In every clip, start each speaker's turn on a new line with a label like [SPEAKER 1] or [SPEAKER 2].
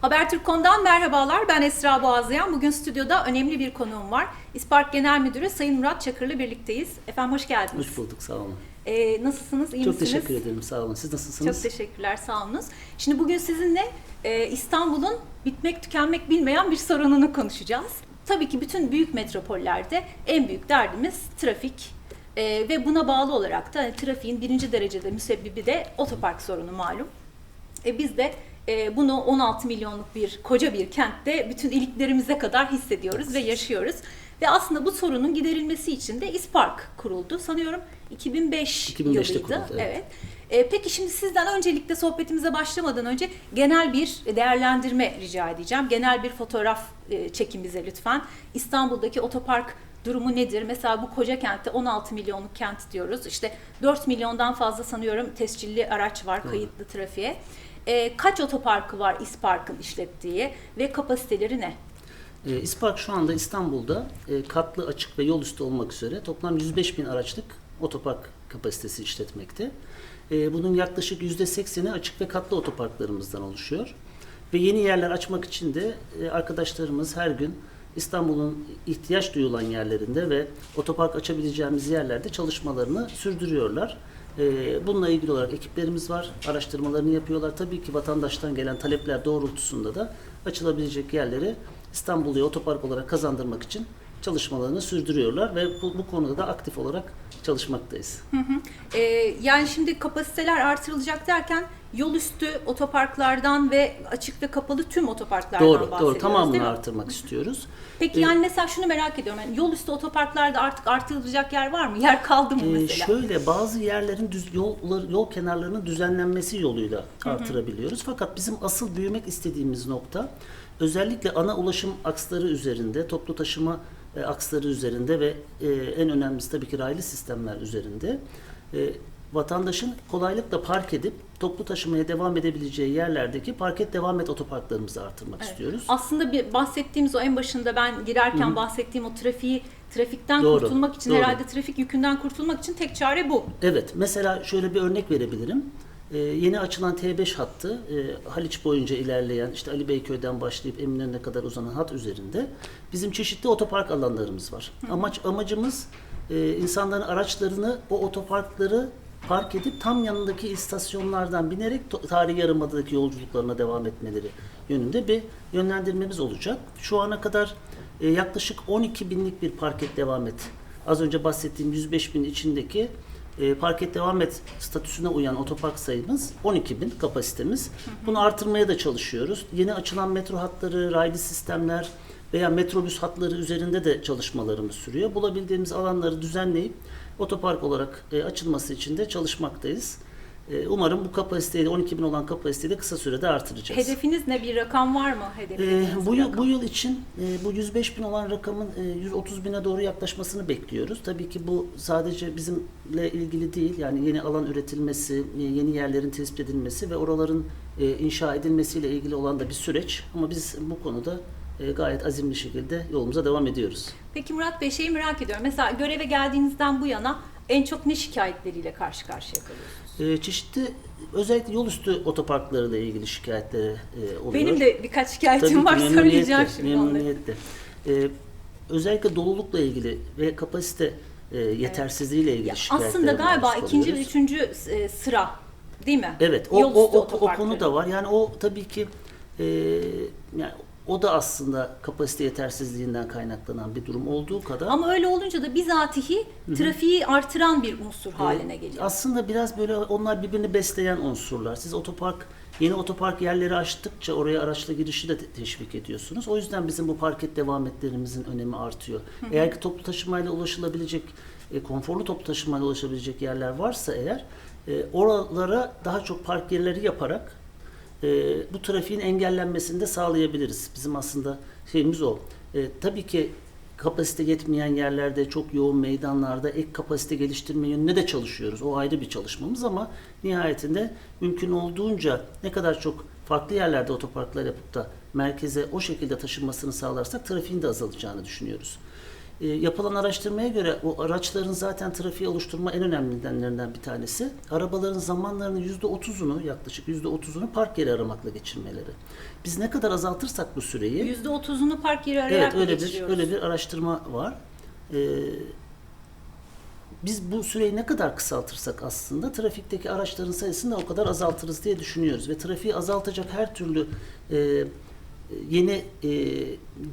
[SPEAKER 1] Habertürk.com'dan merhabalar. Ben Esra Boğazlayan. Bugün stüdyoda önemli bir konuğum var. İspark Genel Müdürü Sayın Murat Çakır'la birlikteyiz. Efendim hoş geldiniz.
[SPEAKER 2] Hoş bulduk, sağ olun.
[SPEAKER 1] Ee, nasılsınız? İyi
[SPEAKER 2] Çok
[SPEAKER 1] misiniz?
[SPEAKER 2] teşekkür ederim, sağ olun. Siz nasılsınız?
[SPEAKER 1] Çok teşekkürler, sağ olunuz. Şimdi bugün sizinle e, İstanbul'un bitmek tükenmek bilmeyen bir sorununu konuşacağız. Tabii ki bütün büyük metropollerde en büyük derdimiz trafik. E, ve buna bağlı olarak da hani, trafiğin birinci derecede müsebbibi de otopark sorunu malum. E, biz de e, bunu 16 milyonluk bir koca bir kentte bütün iliklerimize kadar hissediyoruz ve yaşıyoruz. Ve aslında bu sorunun giderilmesi için de İspark kuruldu. Sanıyorum 2005
[SPEAKER 2] 2005'te
[SPEAKER 1] yılıydı.
[SPEAKER 2] kuruldu, evet.
[SPEAKER 1] evet. E, peki şimdi sizden öncelikle sohbetimize başlamadan önce genel bir değerlendirme rica edeceğim. Genel bir fotoğraf e, çekin bize lütfen. İstanbul'daki otopark durumu nedir? Mesela bu koca kentte 16 milyonluk kent diyoruz. İşte 4 milyondan fazla sanıyorum tescilli araç var kayıtlı trafiğe. E, kaç otoparkı var İspark'ın işlettiği ve kapasiteleri ne?
[SPEAKER 2] Ee, İspark şu anda İstanbul'da e, katlı, açık ve yol üstü olmak üzere toplam 105 bin araçlık otopark kapasitesi işletmekte. Ee, bunun yaklaşık %80'i açık ve katlı otoparklarımızdan oluşuyor. Ve yeni yerler açmak için de e, arkadaşlarımız her gün İstanbul'un ihtiyaç duyulan yerlerinde ve otopark açabileceğimiz yerlerde çalışmalarını sürdürüyorlar. Ee, Bununla ilgili olarak ekiplerimiz var, araştırmalarını yapıyorlar. Tabii ki vatandaştan gelen talepler doğrultusunda da açılabilecek yerleri İstanbul'u otopark olarak kazandırmak için çalışmalarını sürdürüyorlar ve bu, bu konuda da aktif olarak çalışmaktayız.
[SPEAKER 1] E, yani şimdi kapasiteler artırılacak derken yol üstü otoparklardan ve açık ve kapalı tüm otoparklardan
[SPEAKER 2] Doğru,
[SPEAKER 1] bahsediyoruz
[SPEAKER 2] doğru.
[SPEAKER 1] değil
[SPEAKER 2] Tamamını
[SPEAKER 1] mi?
[SPEAKER 2] artırmak istiyoruz.
[SPEAKER 1] Peki
[SPEAKER 2] Ee,
[SPEAKER 1] yani mesela şunu merak ediyorum. Yani yol üstü otoparklarda artık artırılacak yer var mı? Yer kaldı mı
[SPEAKER 2] Ee,
[SPEAKER 1] mesela?
[SPEAKER 2] şöyle bazı yerlerin düz yollar, yol kenarlarının düzenlenmesi yoluyla artırabiliyoruz. Fakat bizim asıl büyümek istediğimiz nokta özellikle ana ulaşım aksları üzerinde, toplu taşıma e, aksları üzerinde ve e, en önemlisi tabii ki raylı sistemler üzerinde e, vatandaşın kolaylıkla park edip toplu taşımaya devam edebileceği yerlerdeki park et devam et otoparklarımızı artırmak
[SPEAKER 1] Evet.
[SPEAKER 2] istiyoruz.
[SPEAKER 1] Aslında bir bahsettiğimiz o en başında ben girerken bahsettiğim o trafiği trafikten
[SPEAKER 2] Doğru,
[SPEAKER 1] kurtulmak için
[SPEAKER 2] doğru.
[SPEAKER 1] herhalde trafik yükünden kurtulmak için tek çare bu.
[SPEAKER 2] Evet, mesela şöyle bir örnek verebilirim. Ee, yeni açılan T5 hattı e, Haliç boyunca ilerleyen işte Ali Beyköy'den başlayıp Eminönü'ne kadar uzanan hat üzerinde bizim çeşitli otopark alanlarımız var. Amaç amacımız e, insanların araçlarını o otoparkları park edip tam yanındaki istasyonlardan binerek tarihi yarımadadaki yolculuklarına devam etmeleri yönünde bir yönlendirmemiz olacak. Şu ana kadar e, yaklaşık 12 binlik bir park et devam et. Az önce bahsettiğim 105 bin içindeki e, park et devam et statüsüne uyan otopark sayımız 12 bin kapasitemiz. Bunu artırmaya da çalışıyoruz. Yeni açılan metro hatları, raylı sistemler veya metrobüs hatları üzerinde de çalışmalarımız sürüyor. Bulabildiğimiz alanları düzenleyip otopark olarak e, açılması için de çalışmaktayız. E, umarım bu kapasiteyi de 12 bin olan kapasiteyi de kısa sürede artıracağız.
[SPEAKER 1] Hedefiniz ne? Bir rakam var mı? Hedefiniz
[SPEAKER 2] bu,
[SPEAKER 1] bir
[SPEAKER 2] yıl, bu yıl için e, bu 105 bin olan rakamın e, 130 bine doğru yaklaşmasını bekliyoruz. Tabii ki bu sadece bizimle ilgili değil. Yani yeni alan üretilmesi, e, yeni yerlerin tespit edilmesi ve oraların e, inşa edilmesiyle ilgili olan da bir süreç. Ama biz bu konuda e, gayet azimli şekilde yolumuza devam ediyoruz.
[SPEAKER 1] Peki Murat Bey şeyi merak ediyorum. Mesela göreve geldiğinizden bu yana en çok ne şikayetleriyle karşı karşıya kalıyorsunuz?
[SPEAKER 2] E, çeşitli özellikle yol üstü otoparklarıyla ilgili şikayetleri e, oluyor.
[SPEAKER 1] Benim de birkaç şikayetim
[SPEAKER 2] Tabii
[SPEAKER 1] var söyleyeceğim şimdi onları.
[SPEAKER 2] memnuniyetle. Ee, özellikle dolulukla ilgili ve kapasite e, yetersizliğiyle ilgili
[SPEAKER 1] Ya
[SPEAKER 2] şikayetlere
[SPEAKER 1] aslında galiba ikinci ve üçüncü e, sıra değil mi?
[SPEAKER 2] Evet, o,
[SPEAKER 1] Yol
[SPEAKER 2] o, o, o konu da var. Yani o tabii ki e, yani o da aslında kapasite yetersizliğinden kaynaklanan bir durum olduğu kadar
[SPEAKER 1] Ama öyle olunca da bizatihi trafiği artıran bir unsur haline geliyor.
[SPEAKER 2] Aslında biraz böyle onlar birbirini besleyen unsurlar. Siz otopark, yeni otopark yerleri açtıkça oraya araçla girişi de te- teşvik ediyorsunuz. O yüzden bizim bu parket devam etlerimizin önemi artıyor. Eğer ki toplu taşımayla ulaşılabilecek, e, konforlu toplu taşımayla ulaşabilecek yerler varsa eğer, e, oralara daha çok park yerleri yaparak e, bu trafiğin engellenmesini de sağlayabiliriz. Bizim aslında şeyimiz o. E, tabii ki kapasite yetmeyen yerlerde, çok yoğun meydanlarda ek kapasite geliştirme yönüne de çalışıyoruz. O ayrı bir çalışmamız ama nihayetinde mümkün olduğunca ne kadar çok farklı yerlerde otoparklar yapıp da merkeze o şekilde taşınmasını sağlarsak trafiğin de azalacağını düşünüyoruz. E, yapılan araştırmaya göre o araçların zaten trafiği oluşturma en önemli nedenlerinden bir tanesi. Arabaların zamanlarının %30'unu yaklaşık %30'unu park yeri aramakla geçirmeleri. Biz ne kadar azaltırsak bu süreyi
[SPEAKER 1] %30'unu park yeri arayarak
[SPEAKER 2] Evet öyle bir öyle bir araştırma var. Ee, biz bu süreyi ne kadar kısaltırsak aslında trafikteki araçların sayısını o kadar azaltırız diye düşünüyoruz ve trafiği azaltacak her türlü e, yeni e,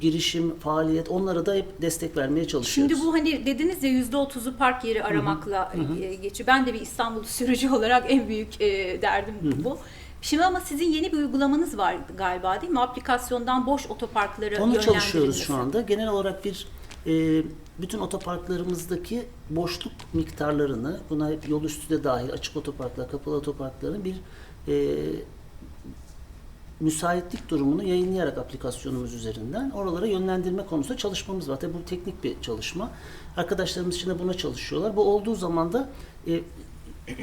[SPEAKER 2] girişim, faaliyet onlara da hep destek vermeye çalışıyoruz.
[SPEAKER 1] Şimdi bu hani dediniz ya %30'u park yeri aramakla e, geçiyor. Ben de bir İstanbul sürücü olarak en büyük e, derdim bu. Şimdi ama sizin yeni bir uygulamanız var galiba değil mi? Aplikasyondan boş otoparkları
[SPEAKER 2] Onu çalışıyoruz şu anda. Genel olarak bir e, bütün otoparklarımızdaki boşluk miktarlarını, buna hep yol üstü de dahil açık otoparklar, kapalı otoparkların bir e, müsaitlik durumunu yayınlayarak aplikasyonumuz üzerinden oralara yönlendirme konusunda çalışmamız var. Tabii bu teknik bir çalışma. Arkadaşlarımız için de buna çalışıyorlar. Bu olduğu zaman da e,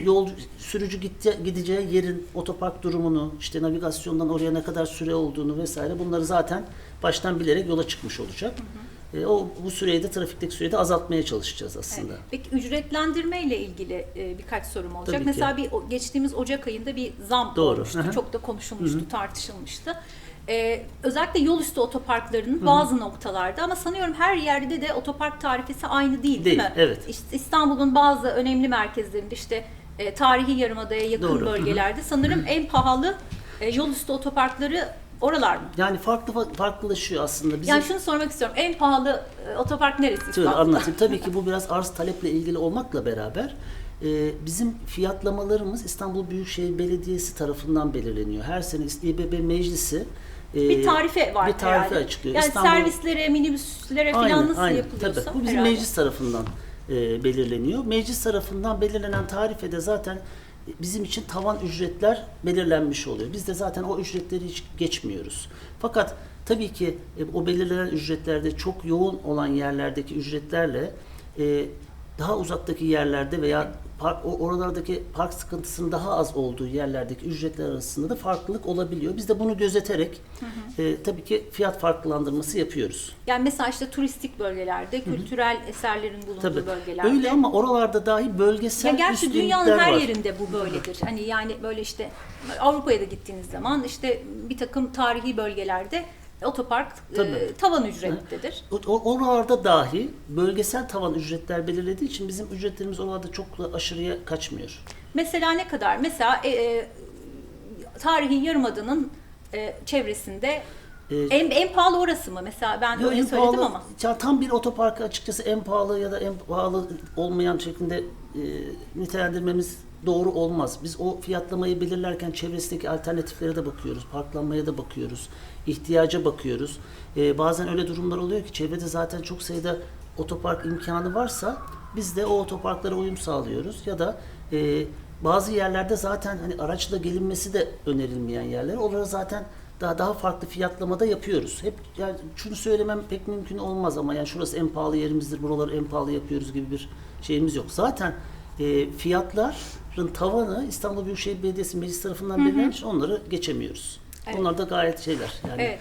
[SPEAKER 2] yol sürücü gitti, gideceği yerin otopark durumunu, işte navigasyondan oraya ne kadar süre olduğunu vesaire bunları zaten baştan bilerek yola çıkmış olacak. E, o bu süreyi de trafikteki süreyi de azaltmaya çalışacağız aslında.
[SPEAKER 1] Evet. Peki ücretlendirme ile ilgili e, birkaç sorum olacak.
[SPEAKER 2] Tabii ki.
[SPEAKER 1] Mesela bir o- geçtiğimiz Ocak ayında bir zam
[SPEAKER 2] Doğru.
[SPEAKER 1] olmuştu. Çok da konuşulmuştu, tartışılmıştı. E, özellikle yol üstü otoparklarının bazı noktalarda ama sanıyorum her yerde de otopark tarifesi aynı değil değil,
[SPEAKER 2] Değil,
[SPEAKER 1] mi?
[SPEAKER 2] evet.
[SPEAKER 1] İşte İstanbul'un bazı önemli merkezlerinde işte e, tarihi yarımadaya yakın
[SPEAKER 2] Doğru.
[SPEAKER 1] Bölgelerde sanırım en pahalı e, yol üstü otoparkları oralar mı?
[SPEAKER 2] Yani farklı farklılaşıyor aslında. Bizim
[SPEAKER 1] Yani şunu sormak istiyorum. En pahalı e, otopark neresi
[SPEAKER 2] Şöyle anlatayım. Tabii ki bu biraz arz taleple ilgili olmakla beraber e, bizim fiyatlamalarımız İstanbul Büyükşehir Belediyesi tarafından belirleniyor. Her sene İBB Meclisi e,
[SPEAKER 1] Bir tarife var
[SPEAKER 2] bir tarife
[SPEAKER 1] herhalde.
[SPEAKER 2] açıklıyor.
[SPEAKER 1] Yani
[SPEAKER 2] İstanbul-
[SPEAKER 1] servislere, minibüslere falan
[SPEAKER 2] Aynen,
[SPEAKER 1] nasıl
[SPEAKER 2] aynen.
[SPEAKER 1] yapılıyorsa
[SPEAKER 2] Tabii. Bu bizim
[SPEAKER 1] herhalde.
[SPEAKER 2] meclis tarafından e, belirleniyor. Meclis tarafından belirlenen tarifede zaten bizim için tavan ücretler belirlenmiş oluyor. Biz de zaten o ücretleri hiç geçmiyoruz. Fakat tabii ki e, o belirlenen ücretlerde çok yoğun olan yerlerdeki ücretlerle e, daha uzaktaki yerlerde veya park, oralardaki park sıkıntısının daha az olduğu yerlerdeki ücretler arasında da farklılık olabiliyor. Biz de bunu gözeterek e, tabii ki fiyat farklılandırması yapıyoruz.
[SPEAKER 1] Yani mesela işte turistik bölgelerde, kültürel eserlerin bulunduğu
[SPEAKER 2] Tabii.
[SPEAKER 1] bölgelerde.
[SPEAKER 2] Öyle ama oralarda dahi bölgesel
[SPEAKER 1] ya gerçi dünyanın her
[SPEAKER 2] var.
[SPEAKER 1] yerinde bu böyledir. Hani yani böyle işte Avrupa'ya da gittiğiniz zaman işte bir takım tarihi bölgelerde otopark e, tavan ücretlidir.
[SPEAKER 2] Oralarda dahi bölgesel tavan ücretler belirlediği için bizim ücretlerimiz oralarda çok da aşırıya kaçmıyor.
[SPEAKER 1] Mesela ne kadar? Mesela e, e, tarihi yarımadanın e, çevresinde
[SPEAKER 2] Ee,
[SPEAKER 1] en, en pahalı orası mı? Mesela ben
[SPEAKER 2] Yo,
[SPEAKER 1] öyle söyledim
[SPEAKER 2] pahalı-
[SPEAKER 1] ama.
[SPEAKER 2] Ya tam bir otoparkı açıkçası en pahalı ya da en pahalı olmayan şeklinde e, nitelendirmemiz doğru olmaz. Biz o fiyatlamayı belirlerken çevresindeki alternatiflere de bakıyoruz, parklanmaya da bakıyoruz, ihtiyaca bakıyoruz. E, bazen öyle durumlar oluyor ki çevrede zaten çok sayıda otopark imkanı varsa biz de o otoparklara uyum sağlıyoruz ya da e, bazı yerlerde zaten hani araçla gelinmesi de önerilmeyen yerler. Oralara zaten daha daha farklı fiyatlamada yapıyoruz. Hep yani şunu söylemem pek mümkün olmaz ama yani şurası en pahalı yerimizdir, buraları en pahalı yapıyoruz gibi bir şeyimiz yok. Zaten e, fiyatların tavanı İstanbul Büyükşehir Belediyesi meclis tarafından belirlenmiş. Onları geçemiyoruz.
[SPEAKER 1] Evet.
[SPEAKER 2] Onlar da gayet şeyler yani
[SPEAKER 1] Evet.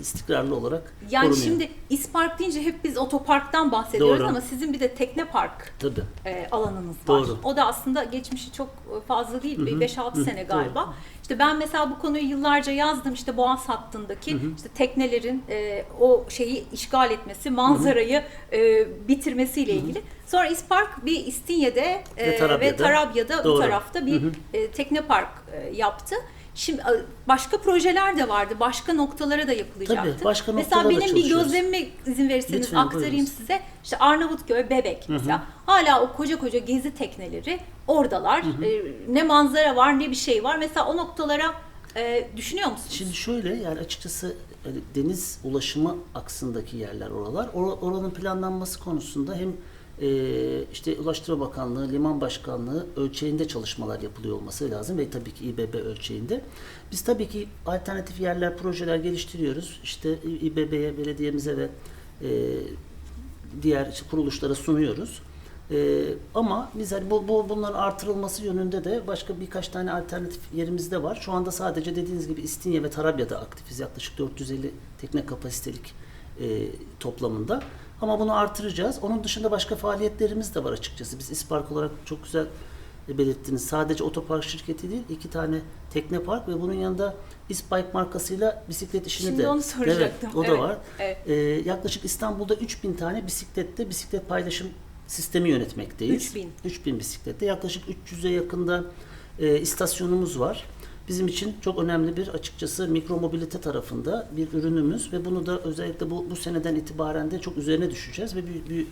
[SPEAKER 2] istikrarlı olarak
[SPEAKER 1] Yani
[SPEAKER 2] korunuyor.
[SPEAKER 1] şimdi İspark deyince hep biz otoparktan bahsediyoruz
[SPEAKER 2] Doğru.
[SPEAKER 1] ama sizin bir de tekne park
[SPEAKER 2] Tabii.
[SPEAKER 1] e, alanınız var.
[SPEAKER 2] Doğru.
[SPEAKER 1] O da aslında geçmişi çok fazla değil, bir 5-6
[SPEAKER 2] hı,
[SPEAKER 1] sene galiba. İşte ben mesela bu konuyu yıllarca yazdım işte Boğaz hattındaki işte teknelerin e, o şeyi işgal etmesi, manzarayı e, bitirmesiyle ilgili. Sonra İspark bir İstinye'de e,
[SPEAKER 2] Ve Tarabya'da.
[SPEAKER 1] ve Tarabya'da bu
[SPEAKER 2] Doğru.
[SPEAKER 1] tarafta bir e, tekne park e, yaptı. Şimdi başka projeler de vardı. Başka noktalara da yapılacaktı.
[SPEAKER 2] Tabii, başka
[SPEAKER 1] Mesela benim bir gözlemime izin verirseniz
[SPEAKER 2] Lütfen,
[SPEAKER 1] aktarayım
[SPEAKER 2] buyurunuz.
[SPEAKER 1] size. İşte Arnavutköy, Bebek mesela. Hala o koca koca gezi tekneleri oradalar. Ee, ne manzara var ne bir şey var. Mesela o noktalara e, düşünüyor musunuz?
[SPEAKER 2] Şimdi şöyle yani açıkçası hani deniz ulaşımı aksındaki yerler oralar. Or- oranın planlanması konusunda hem işte Ulaştırma Bakanlığı, Liman Başkanlığı ölçeğinde çalışmalar yapılıyor olması lazım ve tabii ki İBB ölçeğinde. Biz tabii ki alternatif yerler, projeler geliştiriyoruz. İşte İBB'ye, belediyemize ve e, diğer kuruluşlara sunuyoruz. Ee, ama biz hani bu, bu bunların artırılması yönünde de başka birkaç tane alternatif yerimiz de var. Şu anda sadece dediğiniz gibi İstinye ve Tarabya'da aktifiz. Yaklaşık 450 tekne kapasitelik e, toplamında. Ama bunu artıracağız. Onun dışında başka faaliyetlerimiz de var açıkçası. Biz İspark olarak çok güzel e, belirttiniz. Sadece otopark şirketi değil, iki tane teknepark ve bunun yanında İsbike markasıyla bisiklet işini
[SPEAKER 1] Şimdi
[SPEAKER 2] de.
[SPEAKER 1] onu soracaktım.
[SPEAKER 2] Evet, o da
[SPEAKER 1] Evet,
[SPEAKER 2] var.
[SPEAKER 1] evet.
[SPEAKER 2] Ee, yaklaşık İstanbul'da 3000 tane bisiklette bisiklet paylaşım sistemi yönetmekteyiz.
[SPEAKER 1] 3000.
[SPEAKER 2] 3000 bisiklette yaklaşık 300'e yakında e, istasyonumuz var. Bizim için çok önemli bir açıkçası mikromobilite tarafında bir ürünümüz ve bunu da özellikle bu bu seneden itibaren de çok üzerine düşeceğiz ve büyük büyük,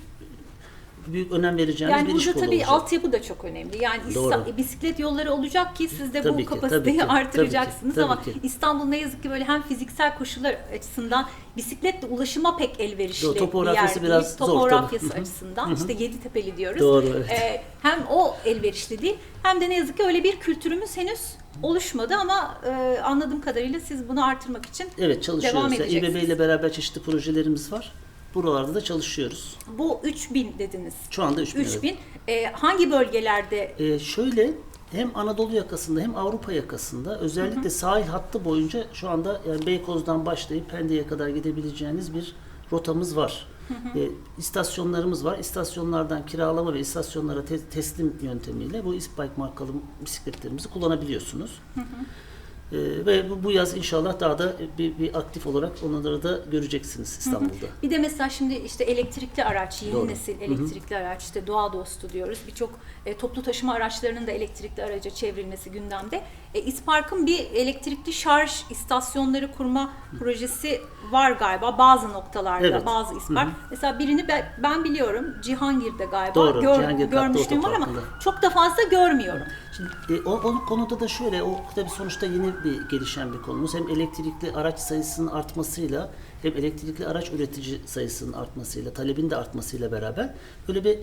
[SPEAKER 2] büyük önem vereceğimiz
[SPEAKER 1] Yani
[SPEAKER 2] bir iş
[SPEAKER 1] burada
[SPEAKER 2] kolu
[SPEAKER 1] tabii
[SPEAKER 2] olacak.
[SPEAKER 1] altyapı da çok önemli. Yani İsta- bisiklet yolları olacak ki siz de
[SPEAKER 2] Tabii
[SPEAKER 1] bu
[SPEAKER 2] ki,
[SPEAKER 1] kapasiteyi
[SPEAKER 2] tabii ki,
[SPEAKER 1] artıracaksınız
[SPEAKER 2] tabii ki,
[SPEAKER 1] ama
[SPEAKER 2] tabii ki.
[SPEAKER 1] İstanbul ne yazık ki böyle hem fiziksel koşullar açısından bisikletle ulaşıma pek elverişli
[SPEAKER 2] Doğru,
[SPEAKER 1] bir
[SPEAKER 2] topografyası
[SPEAKER 1] yer
[SPEAKER 2] biraz
[SPEAKER 1] değil.
[SPEAKER 2] zor
[SPEAKER 1] Topografyası
[SPEAKER 2] tabii.
[SPEAKER 1] Açısından işte Yeditepe'li diyoruz.
[SPEAKER 2] Doğru, evet.
[SPEAKER 1] Ee, hem o elverişli değil hem de ne yazık ki öyle bir kültürümüz henüz oluşmadı ama e, anladığım kadarıyla siz bunu artırmak için
[SPEAKER 2] Evet çalışıyoruz.
[SPEAKER 1] Devam
[SPEAKER 2] Yani
[SPEAKER 1] edeceksiniz.
[SPEAKER 2] İBB ile beraber çeşitli projelerimiz var. Buralarda da çalışıyoruz.
[SPEAKER 1] bu 3000 dediniz.
[SPEAKER 2] Şu anda 3000. evet.
[SPEAKER 1] 3000 e, hangi bölgelerde
[SPEAKER 2] Ee, şöyle hem Anadolu yakasında hem Avrupa yakasında özellikle sahil hattı boyunca şu anda yani Beykoz'dan başlayıp Pendik'e kadar gidebileceğiniz bir rotamız var. Ee, istasyonlarımız var. İstasyonlardan kiralama ve istasyonlara te- teslim yöntemiyle bu İsbike markalı bisikletlerimizi kullanabiliyorsunuz. Ee, ve bu, bu yaz inşallah daha da bir, bir aktif olarak onları da göreceksiniz İstanbul'da.
[SPEAKER 1] Bir de mesela şimdi işte elektrikli araç, yeni
[SPEAKER 2] Doğru.
[SPEAKER 1] nesil elektrikli araç, işte doğa dostu diyoruz. Birçok e, toplu taşıma araçlarının da elektrikli araca çevrilmesi gündemde. E, İspark'ın bir elektrikli şarj istasyonları kurma projesi var galiba bazı noktalarda,
[SPEAKER 2] Evet.
[SPEAKER 1] bazı İspark. Mesela birini ben, ben biliyorum Cihangir'de galiba
[SPEAKER 2] Doğru,
[SPEAKER 1] Gör-
[SPEAKER 2] Cihangir Katlı
[SPEAKER 1] görmüşlüğüm var ama çok da fazla görmüyorum.
[SPEAKER 2] Şimdi e, o, o konuda da şöyle, o tabii sonuçta yeni bir gelişen bir konumuz. Hem elektrikli araç sayısının artmasıyla hem elektrikli araç üretici sayısının artmasıyla, talebin de artmasıyla beraber böyle bir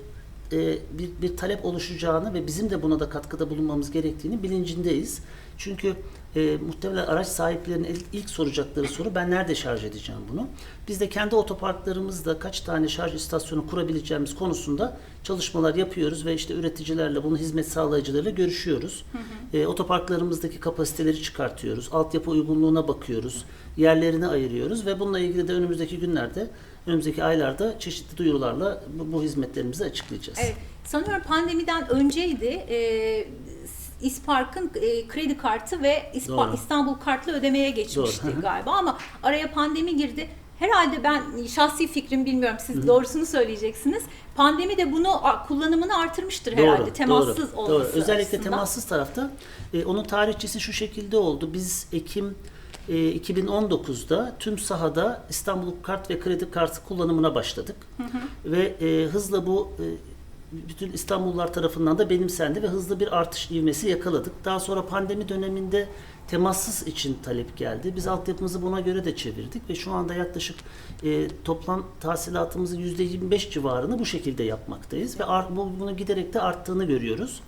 [SPEAKER 2] e, bir, bir talep oluşacağını ve bizim de buna da katkıda bulunmamız gerektiğini bilincindeyiz. Çünkü e, muhtemelen araç sahiplerinin ilk, ilk soracakları soru ben nerede şarj edeceğim bunu? Biz de kendi otoparklarımızda kaç tane şarj istasyonu kurabileceğimiz konusunda çalışmalar yapıyoruz ve işte üreticilerle bunu hizmet sağlayıcılarıyla görüşüyoruz. E, otoparklarımızdaki kapasiteleri çıkartıyoruz. Altyapı uygunluğuna bakıyoruz. Yerlerini ayırıyoruz ve bununla ilgili de önümüzdeki günlerde önümüzdeki aylarda çeşitli duyurularla bu, bu hizmetlerimizi açıklayacağız.
[SPEAKER 1] Evet. Sanıyorum pandemiden önceydi. E, İspark'ın e, kredi kartı ve İspa-
[SPEAKER 2] Doğru.
[SPEAKER 1] İstanbul kartlı ödemeye geçmişti
[SPEAKER 2] Doğru,
[SPEAKER 1] galiba ama araya pandemi girdi. Herhalde ben şahsi fikrim bilmiyorum siz doğrusunu söyleyeceksiniz. Pandemi de bunu kullanımını artırmıştır herhalde temassız
[SPEAKER 2] doğru,
[SPEAKER 1] olması
[SPEAKER 2] doğru. Özellikle
[SPEAKER 1] açısından.
[SPEAKER 2] temassız tarafta e, onun tarihçesi şu şekilde oldu. Biz Ekim e, 2019'da tüm sahada İstanbul kart ve kredi kartı kullanımına başladık. Ve e, hızla bu e, bütün İstanbullular tarafından da benimsendi ve hızlı bir artış ivmesi yakaladık. Daha sonra pandemi döneminde temassız için talep geldi. Biz altyapımızı buna göre de çevirdik ve şu anda yaklaşık e, toplam tahsilatımızın %25 civarını bu şekilde yapmaktayız ve art, bu, bunu giderek de arttığını görüyoruz.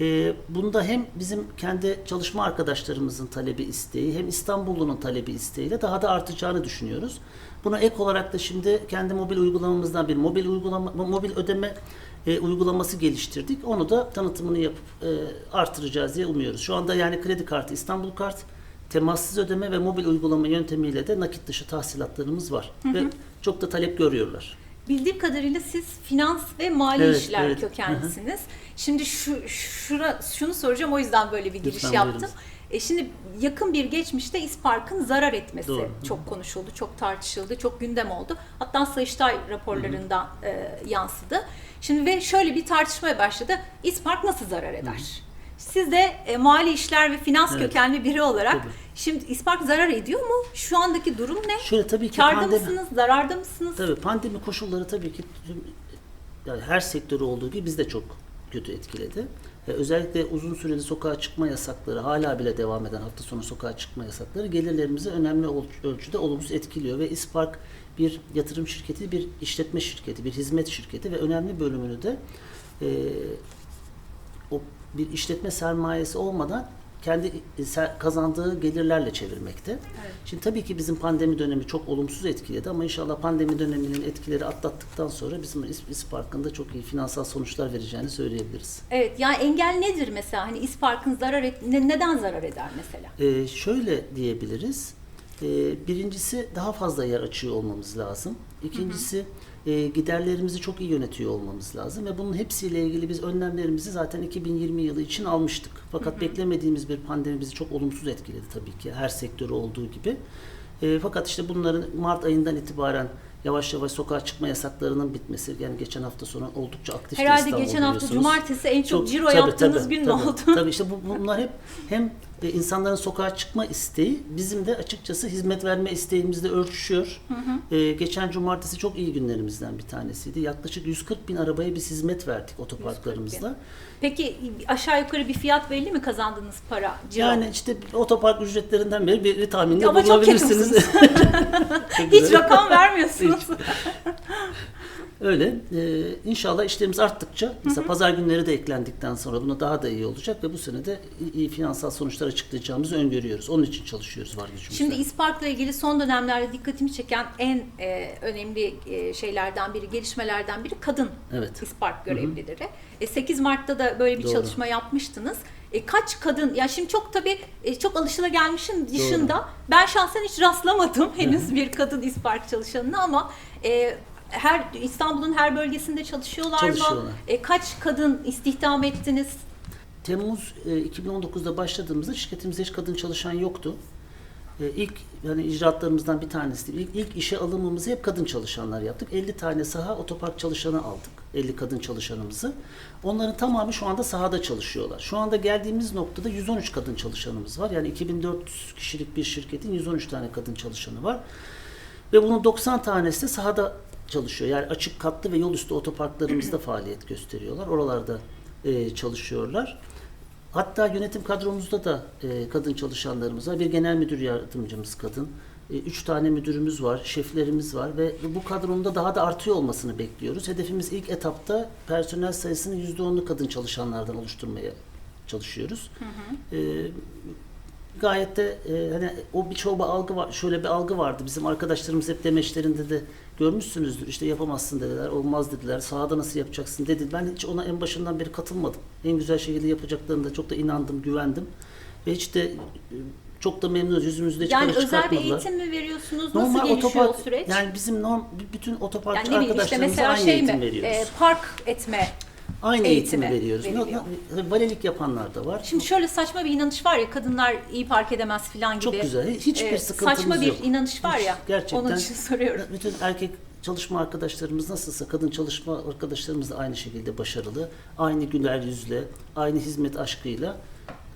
[SPEAKER 2] E, bunda hem bizim kendi çalışma arkadaşlarımızın talebi isteği hem İstanbullu'nun talebi isteğiyle daha da artacağını düşünüyoruz. Buna ek olarak da şimdi kendi mobil uygulamamızdan bir mobil uygulama mobil ödeme e, uygulaması geliştirdik. Onu da tanıtımını yapıp e, artıracağız diye umuyoruz. Şu anda yani kredi kartı, İstanbul kart, temassız ödeme ve mobil uygulama yöntemiyle de nakit dışı tahsilatlarımız var. Ve çok da talep görüyorlar.
[SPEAKER 1] Bildiğim kadarıyla siz finans ve mali
[SPEAKER 2] Evet,
[SPEAKER 1] işler
[SPEAKER 2] evet.
[SPEAKER 1] kökenlisiniz. Şimdi şu şura, şunu soracağım o yüzden böyle bir giriş
[SPEAKER 2] Lütfen
[SPEAKER 1] yaptım.
[SPEAKER 2] buyurunuz.
[SPEAKER 1] E şimdi yakın bir geçmişte İspark'ın zarar etmesi
[SPEAKER 2] Doğru.
[SPEAKER 1] çok konuşuldu, çok tartışıldı, çok gündem oldu. Hatta Sayıştay raporlarından e, yansıdı. Şimdi ve şöyle bir tartışmaya başladı. İspark nasıl zarar eder? Siz de e, mali işler ve finans
[SPEAKER 2] Evet.
[SPEAKER 1] kökenli biri olarak
[SPEAKER 2] Tabii.
[SPEAKER 1] şimdi İspark zarar ediyor mu? Şu andaki durum ne?
[SPEAKER 2] Şöyle tabii ki
[SPEAKER 1] Karda
[SPEAKER 2] pandemi-
[SPEAKER 1] mısınız, zararda mısınız?
[SPEAKER 2] Tabii pandemi koşulları tabii ki tüm, yani her sektörü olduğu gibi biz de çok kötü etkiledi. Ve özellikle uzun süreli sokağa çıkma yasakları, hala bile devam eden hafta sonu sokağa çıkma yasakları gelirlerimizi önemli ölçüde olumsuz etkiliyor ve İspark bir yatırım şirketi, bir işletme şirketi, bir hizmet şirketi ve önemli bölümünü de e, o bir işletme sermayesi olmadan kendi e, kazandığı gelirlerle çevirmekte.
[SPEAKER 1] Evet.
[SPEAKER 2] Şimdi tabii ki bizim pandemi dönemi çok olumsuz etkiledi ama inşallah pandemi döneminin etkileri atlattıktan sonra bizim İS- İspark'ın da çok iyi finansal sonuçlar vereceğini söyleyebiliriz.
[SPEAKER 1] Evet yani engel nedir mesela? Hani İspark'ın zarar et, ne- neden zarar eder mesela?
[SPEAKER 2] Ee, şöyle diyebiliriz. E, birincisi daha fazla yer açıyor olmamız lazım. İkincisi e, giderlerimizi çok iyi yönetiyor olmamız lazım ve bunun hepsiyle ilgili biz önlemlerimizi zaten 2020 yılı için almıştık. Fakat beklemediğimiz bir pandemi bizi çok olumsuz etkiledi tabii ki her sektörü olduğu gibi. E, fakat işte bunların Mart ayından itibaren yavaş yavaş sokağa çıkma yasaklarının bitmesi yani geçen hafta sonra oldukça aktif
[SPEAKER 1] Herhalde geçen hafta cumartesi en çok, ciro
[SPEAKER 2] tabii,
[SPEAKER 1] yaptığınız
[SPEAKER 2] tabii,
[SPEAKER 1] gün
[SPEAKER 2] tabii,
[SPEAKER 1] oldu?
[SPEAKER 2] Tabii işte bu, bunlar hep hem e, insanların sokağa çıkma isteği bizim de açıkçası hizmet verme isteğimizle örtüşüyor. E, geçen cumartesi çok iyi günlerimizden bir tanesiydi. Yaklaşık 140 bin arabaya biz hizmet verdik otoparklarımızda.
[SPEAKER 1] Peki aşağı yukarı bir fiyat belli mi kazandığınız para? Ciro?
[SPEAKER 2] Yani işte otopark ücretlerinden beri bir, tahminde
[SPEAKER 1] Ama çok
[SPEAKER 2] bulunabilirsiniz. Çok
[SPEAKER 1] Hiç rakam vermiyorsunuz.
[SPEAKER 2] Öyle. Ee, inşallah işlerimiz arttıkça, mesela pazar günleri de eklendikten sonra buna daha da iyi olacak ve bu sene de iyi, iyi finansal sonuçlar açıklayacağımızı öngörüyoruz. Onun için çalışıyoruz var gücümüzle.
[SPEAKER 1] Şimdi İspark'la ilgili son dönemlerde dikkatimi çeken en e, önemli e, şeylerden biri, gelişmelerden biri kadın
[SPEAKER 2] Evet.
[SPEAKER 1] İspark görevlileri. E, 8 Mart'ta da böyle bir
[SPEAKER 2] Doğru.
[SPEAKER 1] çalışma yapmıştınız. E, kaç kadın, ya şimdi çok tabii e, çok alışılagelmişin dışında ben şahsen hiç rastlamadım henüz bir kadın İspark çalışanına ama e, her İstanbul'un her bölgesinde çalışıyorlar, mı?
[SPEAKER 2] Çalışıyorlar.
[SPEAKER 1] E, kaç kadın istihdam ettiniz?
[SPEAKER 2] Temmuz e, 2019'da başladığımızda şirketimizde hiç kadın çalışan yoktu. E, ilk yani icraatlarımızdan bir tanesi. İlk, ilk işe alımımızı hep kadın çalışanlar yaptık. 50 tane saha otopark çalışanı aldık. 50 kadın çalışanımızı. Onların tamamı şu anda sahada çalışıyorlar. Şu anda geldiğimiz noktada 113 kadın çalışanımız var. Yani 2400 kişilik bir şirketin 113 tane kadın çalışanı var. Ve bunun 90 tanesi de sahada çalışıyor. Yani açık katlı ve yol üstü otoparklarımızda faaliyet gösteriyorlar. Oralarda e, çalışıyorlar. Hatta yönetim kadromuzda da e, kadın çalışanlarımız var. Bir genel müdür yardımcımız kadın. E, üç tane müdürümüz var, şeflerimiz var ve bu kadronun da daha da artıyor olmasını bekliyoruz. Hedefimiz ilk etapta personel sayısını %10'lu kadın çalışanlardan oluşturmaya çalışıyoruz. E, gayet de e, hani o bir algı var. Şöyle bir algı vardı. Bizim arkadaşlarımız hep demeçlerinde de görmüşsünüzdür. İşte yapamazsın dediler, olmaz dediler. Sahada nasıl yapacaksın dedi. Ben hiç ona en başından beri katılmadım. En güzel şekilde yapacaklarında çok da inandım, güvendim. Ve hiç de e, çok da memnunuz. Yüzümüzde hiç
[SPEAKER 1] Yani özel bir eğitim mi veriyorsunuz?
[SPEAKER 2] Normal
[SPEAKER 1] Nasıl gelişiyor
[SPEAKER 2] otopark,
[SPEAKER 1] o süreç?
[SPEAKER 2] yani bizim norm, bütün otoparkçı
[SPEAKER 1] Yani işte
[SPEAKER 2] arkadaşlarımıza
[SPEAKER 1] mesela
[SPEAKER 2] aynı
[SPEAKER 1] şey
[SPEAKER 2] eğitim
[SPEAKER 1] mi?
[SPEAKER 2] veriyoruz.
[SPEAKER 1] e, park etme.
[SPEAKER 2] Aynı
[SPEAKER 1] eğitimi
[SPEAKER 2] eğitimi veriyoruz.
[SPEAKER 1] veriliyor.
[SPEAKER 2] Valelik yapanlar da var.
[SPEAKER 1] Şimdi şöyle saçma bir inanış var ya kadınlar iyi park edemez falan gibi.
[SPEAKER 2] Çok güzel. Hiçbir
[SPEAKER 1] E,
[SPEAKER 2] sıkıntımız
[SPEAKER 1] Saçma bir
[SPEAKER 2] yok.
[SPEAKER 1] inanış var ya.
[SPEAKER 2] Hiç, gerçekten.
[SPEAKER 1] Onun için soruyorum.
[SPEAKER 2] Bütün erkek çalışma arkadaşlarımız nasılsa kadın çalışma arkadaşlarımız da aynı şekilde başarılı. Aynı güler yüzle, aynı hizmet aşkıyla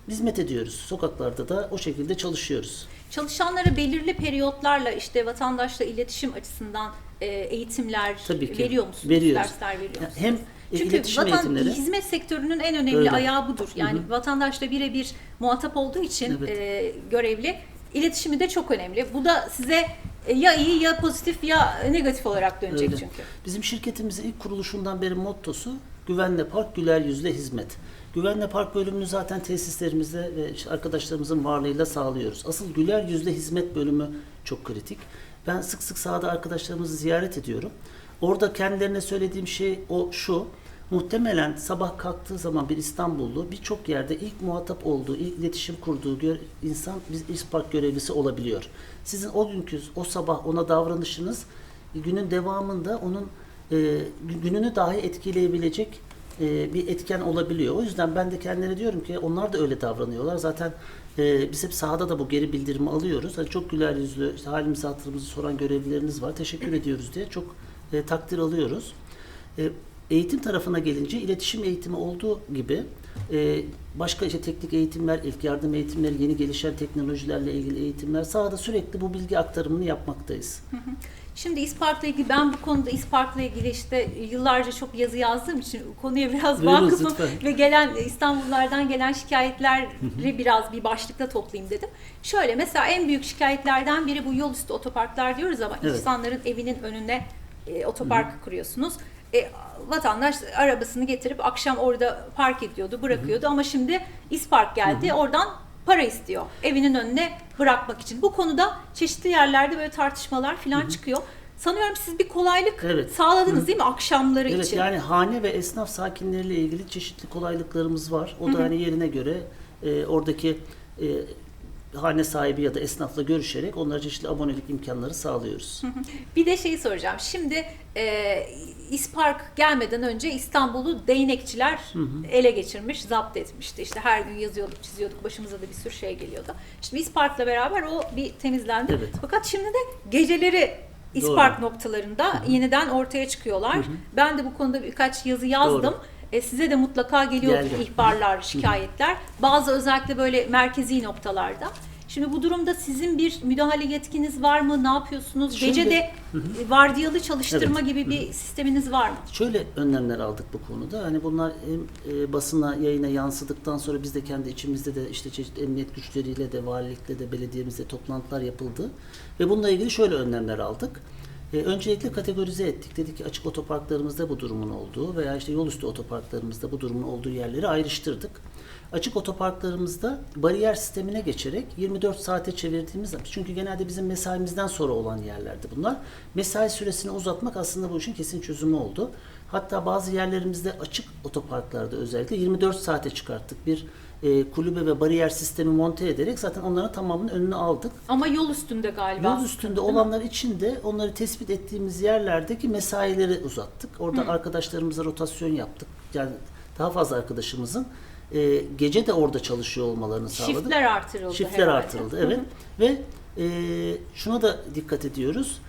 [SPEAKER 2] hizmet ediyoruz. Sokaklarda da o şekilde çalışıyoruz.
[SPEAKER 1] Çalışanlara belirli periyotlarla işte vatandaşla iletişim açısından e, eğitimler
[SPEAKER 2] Tabii ki.
[SPEAKER 1] veriyor musunuz?
[SPEAKER 2] Veriyoruz.
[SPEAKER 1] Dersler veriyor musunuz?
[SPEAKER 2] hem
[SPEAKER 1] Çünkü
[SPEAKER 2] iletişim
[SPEAKER 1] vatan,
[SPEAKER 2] eğitimleri
[SPEAKER 1] hizmet sektörünün en önemli
[SPEAKER 2] Öyle.
[SPEAKER 1] ayağı budur. Yani vatandaşla birebir muhatap olduğu için
[SPEAKER 2] Evet.
[SPEAKER 1] e, görevli. İletişimi de çok önemli. Bu da size e, ya iyi ya pozitif ya negatif olarak dönecek
[SPEAKER 2] Öyle.
[SPEAKER 1] çünkü.
[SPEAKER 2] Bizim şirketimizin ilk kuruluşundan beri mottosu Güvenle Park, Güler Yüzle Hizmet. Güvenle Park bölümünü zaten tesislerimizde ve arkadaşlarımızın varlığıyla sağlıyoruz. Asıl Güler Yüzle Hizmet bölümü çok kritik. Ben sık sık sahada arkadaşlarımızı ziyaret ediyorum. Orada kendilerine söylediğim şey o şu. Muhtemelen sabah kalktığı zaman bir İstanbullu birçok yerde ilk muhatap olduğu, ilk iletişim kurduğu insan biz İspark görevlisi olabiliyor. Sizin o günkü, o sabah ona davranışınız günün devamında onun e, gününü dahi etkileyebilecek e, bir etken olabiliyor. O yüzden ben de kendilerine diyorum ki onlar da öyle davranıyorlar. Zaten e, biz hep sahada da bu geri bildirimi alıyoruz. Hani çok güler yüzlü, işte halimizi hatırımızı soran görevlileriniz var. Teşekkür ediyoruz diye çok e, takdir alıyoruz. E, eğitim tarafına gelince iletişim eğitimi olduğu gibi e, başka işte teknik eğitimler, ilk yardım eğitimleri, yeni gelişen teknolojilerle ilgili eğitimler sahada sürekli bu bilgi aktarımını yapmaktayız.
[SPEAKER 1] Şimdi İspark'la ilgili ben bu konuda İspark'la ilgili işte yıllarca çok yazı yazdığım için konuya biraz vakıfım ve gelen İstanbullulardan gelen şikayetleri biraz bir başlıkta toplayayım dedim. Şöyle mesela en büyük şikayetlerden biri bu yol üstü otoparklar diyoruz ama
[SPEAKER 2] Evet.
[SPEAKER 1] insanların evinin önüne e, otopark kuruyorsunuz. E, vatandaş arabasını getirip akşam orada park ediyordu, bırakıyordu ama şimdi İspark geldi. Oradan para istiyor evinin önüne bırakmak için. Bu konuda çeşitli yerlerde böyle tartışmalar falan çıkıyor. Sanıyorum siz bir kolaylık
[SPEAKER 2] Evet.
[SPEAKER 1] sağladınız değil mi akşamları
[SPEAKER 2] Evet
[SPEAKER 1] için?
[SPEAKER 2] yani hane ve esnaf sakinleriyle ilgili çeşitli kolaylıklarımız var. O da hani yerine göre e, oradaki e, hane sahibi ya da esnafla görüşerek onlara çeşitli abonelik imkanları sağlıyoruz.
[SPEAKER 1] Bir de şeyi soracağım. Şimdi e, İspark gelmeden önce İstanbul'u değnekçiler ele geçirmiş, zapt etmişti. İşte her gün yazıyorduk, çiziyorduk. Başımıza da bir sürü şey geliyordu. Şimdi İspark'la beraber o bir temizlendi.
[SPEAKER 2] Evet.
[SPEAKER 1] Fakat şimdi de geceleri İspark noktalarında yeniden ortaya çıkıyorlar. Ben de bu konuda birkaç yazı yazdım.
[SPEAKER 2] Doğru.
[SPEAKER 1] E, size de mutlaka geliyor
[SPEAKER 2] Geldi.
[SPEAKER 1] ihbarlar, şikayetler. Bazı özellikle böyle merkezi noktalarda. Şimdi bu durumda sizin bir müdahale yetkiniz var mı? Ne yapıyorsunuz?
[SPEAKER 2] Şimdi-
[SPEAKER 1] Gece de e, vardiyalı çalıştırma gibi bir sisteminiz var mı?
[SPEAKER 2] Şöyle önlemler aldık bu konuda. Hani bunlar hem e, basına, yayına yansıdıktan sonra biz de kendi içimizde de işte çeşitli emniyet güçleriyle de, valilikle de, belediyemizde toplantılar yapıldı. Ve bununla ilgili şöyle önlemler aldık. E, öncelikle kategorize ettik. Dedik ki açık otoparklarımızda bu durumun olduğu veya işte yol üstü otoparklarımızda bu durumun olduğu yerleri ayrıştırdık. Açık otoparklarımızda bariyer sistemine geçerek 24 saate çevirdiğimiz çünkü genelde bizim mesaimizden sonra olan yerlerdi bunlar. Mesai süresini uzatmak aslında bu işin kesin çözümü oldu. Hatta bazı yerlerimizde açık otoparklarda özellikle 24 saate çıkarttık. Bir e, kulübe ve bariyer sistemi monte ederek zaten onların tamamının önünü aldık.
[SPEAKER 1] Ama yol üstünde galiba.
[SPEAKER 2] Yol üstünde olanlar için de onları tespit ettiğimiz yerlerdeki mesaileri uzattık. Orada arkadaşlarımıza rotasyon yaptık. Yani daha fazla arkadaşımızın e, gece de orada çalışıyor olmalarını sağladık.
[SPEAKER 1] Şiftler artırıldı
[SPEAKER 2] Şiftler
[SPEAKER 1] herhalde.
[SPEAKER 2] artırıldı evet. Ve e, şuna da dikkat ediyoruz.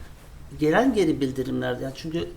[SPEAKER 2] Gelen geri bildirimler yani çünkü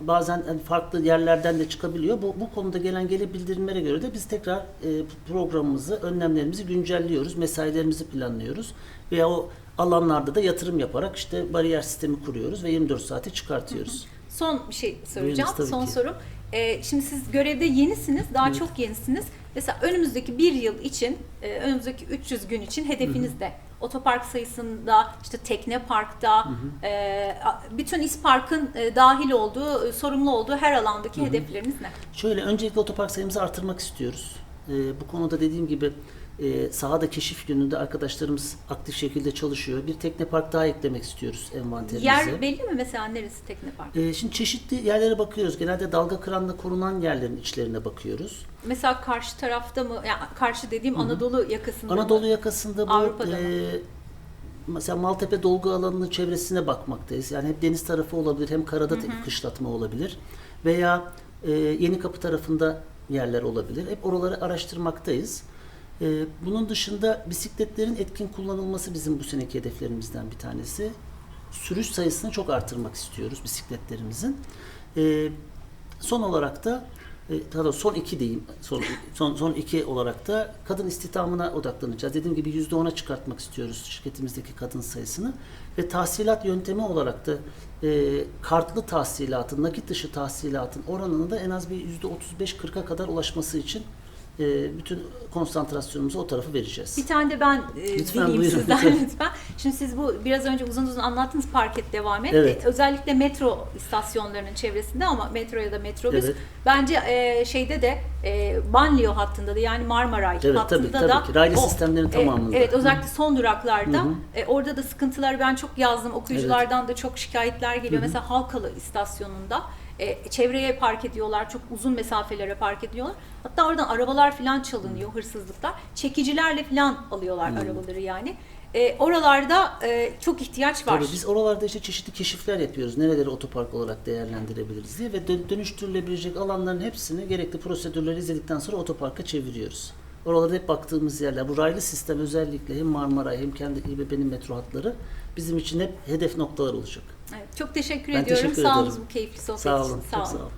[SPEAKER 2] bazen hani farklı yerlerden de çıkabiliyor. Bu, bu konuda gelen geri bildirimlere göre de biz tekrar e, programımızı, önlemlerimizi güncelliyoruz. Mesailerimizi planlıyoruz. Veya o alanlarda da yatırım yaparak işte bariyer sistemi kuruyoruz ve 24 saate çıkartıyoruz.
[SPEAKER 1] Son bir şey soracağım.
[SPEAKER 2] Buyurunuz,
[SPEAKER 1] Son
[SPEAKER 2] ki.
[SPEAKER 1] sorum. Ee, şimdi siz görevde yenisiniz, daha çok yenisiniz. Mesela önümüzdeki bir yıl için, e, önümüzdeki 300 gün için hedefiniz de otopark sayısında, işte tekne parkta, e, a- bütün İspark'ın e, dahil olduğu, e, sorumlu olduğu her alandaki hedefleriniz ne?
[SPEAKER 2] Şöyle öncelikle otopark sayımızı artırmak istiyoruz. Ee, bu konuda dediğim gibi e, sahada keşif gününde arkadaşlarımız aktif şekilde çalışıyor. Bir tekne park daha eklemek istiyoruz envanterimize.
[SPEAKER 1] Yer belli mi mesela neresi tekne park?
[SPEAKER 2] Ee, şimdi çeşitli yerlere bakıyoruz. Genelde dalga kıranla korunan yerlerin içlerine bakıyoruz.
[SPEAKER 1] Mesela karşı tarafta mı, yani karşı dediğim Anadolu yakasında
[SPEAKER 2] Anadolu
[SPEAKER 1] mı?
[SPEAKER 2] yakasında bu
[SPEAKER 1] Avrupa'da mı?
[SPEAKER 2] e, mesela Maltepe dolgu alanının çevresine bakmaktayız. Yani hep deniz tarafı olabilir, hem karada da kışlatma olabilir. Veya e, Yeni Kapı tarafında yerler olabilir. Hep oraları araştırmaktayız. E, bunun dışında bisikletlerin etkin kullanılması bizim bu seneki hedeflerimizden bir tanesi. Sürüş sayısını çok artırmak istiyoruz bisikletlerimizin. E, son olarak da e, daha son iki diyeyim. Son, son, son iki olarak da kadın istihdamına odaklanacağız. Dediğim gibi yüzde ona çıkartmak istiyoruz şirketimizdeki kadın sayısını. Ve tahsilat yöntemi olarak da e, kartlı tahsilatın, nakit dışı tahsilatın oranını da en az bir yüzde 35-40'a kadar ulaşması için e, bütün konsantrasyonumuzu o tarafa vereceğiz.
[SPEAKER 1] Bir tane de ben e,
[SPEAKER 2] Lütfen, buyurun,
[SPEAKER 1] sizden
[SPEAKER 2] lütfen.
[SPEAKER 1] lütfen. Şimdi siz bu biraz önce uzun uzun anlattınız parket devam et.
[SPEAKER 2] Evet.
[SPEAKER 1] E, Özellikle metro istasyonlarının çevresinde ama metro ya da metrobüs
[SPEAKER 2] Evet.
[SPEAKER 1] bence e, şeyde de e, Banliyö hattında da yani Marmaray
[SPEAKER 2] Evet,
[SPEAKER 1] hattında
[SPEAKER 2] tabii, tabii
[SPEAKER 1] da
[SPEAKER 2] ki. Raylı
[SPEAKER 1] o-
[SPEAKER 2] sistemlerin
[SPEAKER 1] e,
[SPEAKER 2] tamamında.
[SPEAKER 1] Evet özellikle son duraklarda
[SPEAKER 2] Hı hı.
[SPEAKER 1] e, orada da sıkıntılar ben çok yazdım. Okuyuculardan da çok şikayetler geliyor. Mesela Halkalı istasyonunda e, çevreye park ediyorlar. Çok uzun mesafelere park ediyorlar. Hatta oradan arabalar falan çalınıyor, hırsızlıklar. Çekicilerle falan alıyorlar arabaları yani. E, oralarda e, çok ihtiyaç var.
[SPEAKER 2] Tabii biz oralarda işte çeşitli keşifler yapıyoruz. Nereleri otopark olarak değerlendirebiliriz diye ve dö- dönüştürülebilecek alanların hepsini gerekli prosedürleri izledikten sonra otoparka çeviriyoruz. Oralarda hep baktığımız yerler. Bu raylı sistem özellikle hem Marmaray hem kendi İBB'nin metro hatları bizim için hep hedef noktalar olacak.
[SPEAKER 1] Evet, çok teşekkür
[SPEAKER 2] Ben
[SPEAKER 1] ediyorum.
[SPEAKER 2] teşekkür
[SPEAKER 1] Sağ olun bu keyifli sohbet
[SPEAKER 2] Sağ
[SPEAKER 1] için.
[SPEAKER 2] olun.
[SPEAKER 1] Sağ
[SPEAKER 2] Çok
[SPEAKER 1] olun.
[SPEAKER 2] sağ olun.